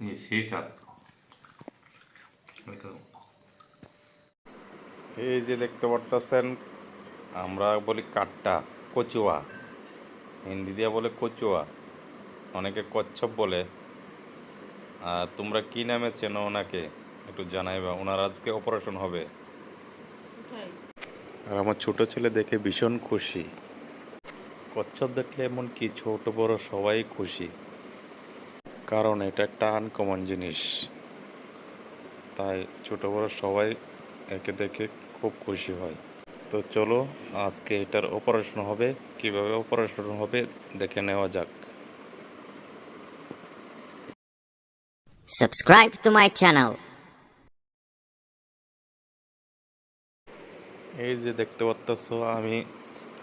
이게 স্বাদ এরকম। এই যে দেখতে পারতেছেন আমরা বলি কাট্টা কচুয়া। হিন্দি দিয়ে বলে কচুয়া। অনেকে কচ্ছপ বলে। আর তোমরা কি নামে চেনো ওনাকে? একটু জানাইবা ওনার আজকে অপারেশন হবে। আর আমার ছোট ছেলে দেখে ভীষণ খুশি। কচ্ছপ দেখলে এমন কি ছোট বড় সবাই খুশি। কারণ এটা একটা আনকমন জিনিস। তাই ছোট বড় সবাই একে দেখে খুব খুশি হয়। তো চলো আজকে এটার অপারেশন হবে। কীভাবে অপারেশন হবে দেখে নেওয়া যাক। Subscribe to my channel. এই যে দেখতে পাচ্ছ আমি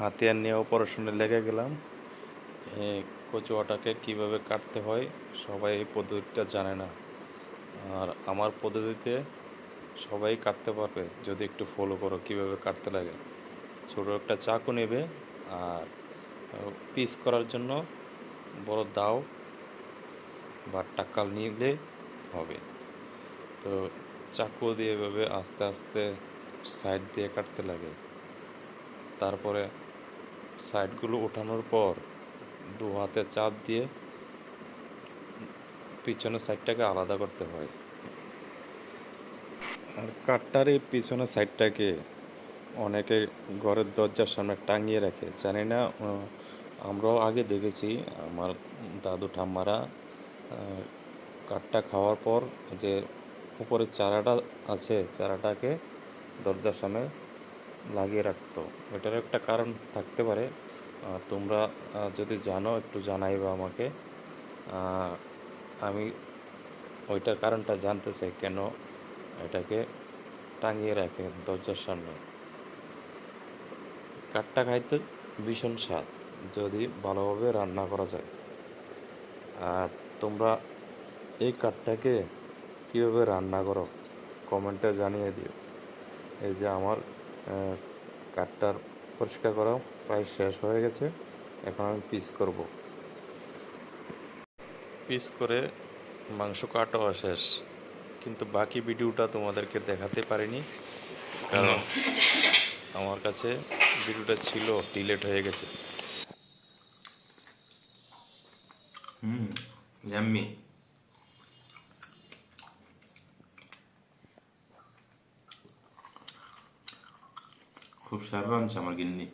হাতিয়ার নিয়ে অপারেশনে লেগে গেলাম। কচুয়াটাকে কীভাবে কাটতে হয়, সবাই এই পদ্ধতিটা জানে না। আর আমার পদ্ধতিতে সবাই কাটতে পারবে, যদি একটু ফলো করো কীভাবে কাটতে লাগে। ছোটো একটা চাকু নেবে আর পিস করার জন্য বড় দাও বা টাকাল নিলে হবে। তো চাকু দিয়ে এভাবে আস্তে আস্তে সাইড দিয়ে কাটতে লাগে। তারপরে সাইডগুলো ওঠানোর পর দু হাতে চাপ দিয়ে পিছনের সাইডটাকে আলাদা করতে হয়। আর কাঠটার এই পিছনের সাইডটাকে অনেকে ঘরের দরজার সামনে টাঙিয়ে রাখে। জানি না আমরাও আগে দেখেছি, আমার দাদু ঠাম্মারা কাঠটা খাওয়ার পর যে উপরে চারাটা আছে, চারাটাকে দরজার সামনে লাগিয়ে রাখতো। এটার একটা কারণ থাকতে পারে। তোমরা যদি জানো, একটু জানাইবা আমাকে। আমি ওইটার কারণটা জানতে চাই, কেন এটাকে টাঙিয়ে রাখে দরজার সামনে? কাঠটা খাইতে ভীষণ স্বাদ, যদি ভালোভাবে রান্না করা যায়। আর তোমরা এই কাঠটাকে কীভাবে রান্না করো, কমেন্টে জানিয়ে দিও। এই যে আমার কাঠটার পরিষ্কার করা প্রায় শেষ হয়ে গেছে। এখন আমি পিস করব। পিস করে মাংস কাটাও শেষ। কিন্তু বাকি ভিডিওটা তোমাদেরকে দেখাতে পারিনি। কারণ আমার কাছে ভিডিওটা ছিল ডিলেট হয়ে গেছে। হুম ইয়াম্মি খুব সার রাঁধছে আমার গিন্নি।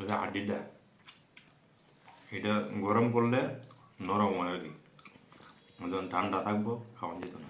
এটা হাড্ডিটা এটা গরম করলে নরম হয় আর কি। ঠান্ডা থাকব, খাওয়া যেত না।